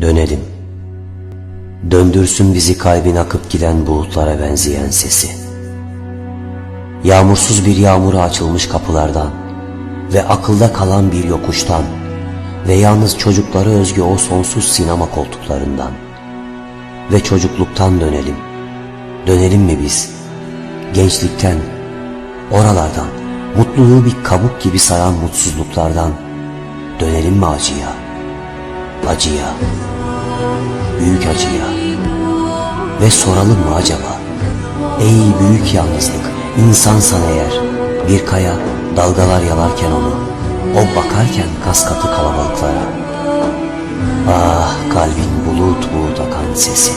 Dönelim. Döndürsün bizi kalbin akıp giden bulutlara benzeyen sesi. Yağmursuz bir yağmura açılmış kapılardan ve akılda kalan bir yokuştan ve yalnız çocuklara özgü o sonsuz sinema koltuklarından ve çocukluktan dönelim. Dönelim mi biz? Gençlikten, oralardan, mutluluğu bir kabuk gibi saran mutsuzluklardan dönelim mi acıya? Acıya, büyük acıya ve soralım mı acaba? Ey büyük yalnızlık, insansan eğer bir kaya dalgalar yalarken onu, o bakarken kas katı kalabalıklara. Ah kalbin bulut bulut akan sesi.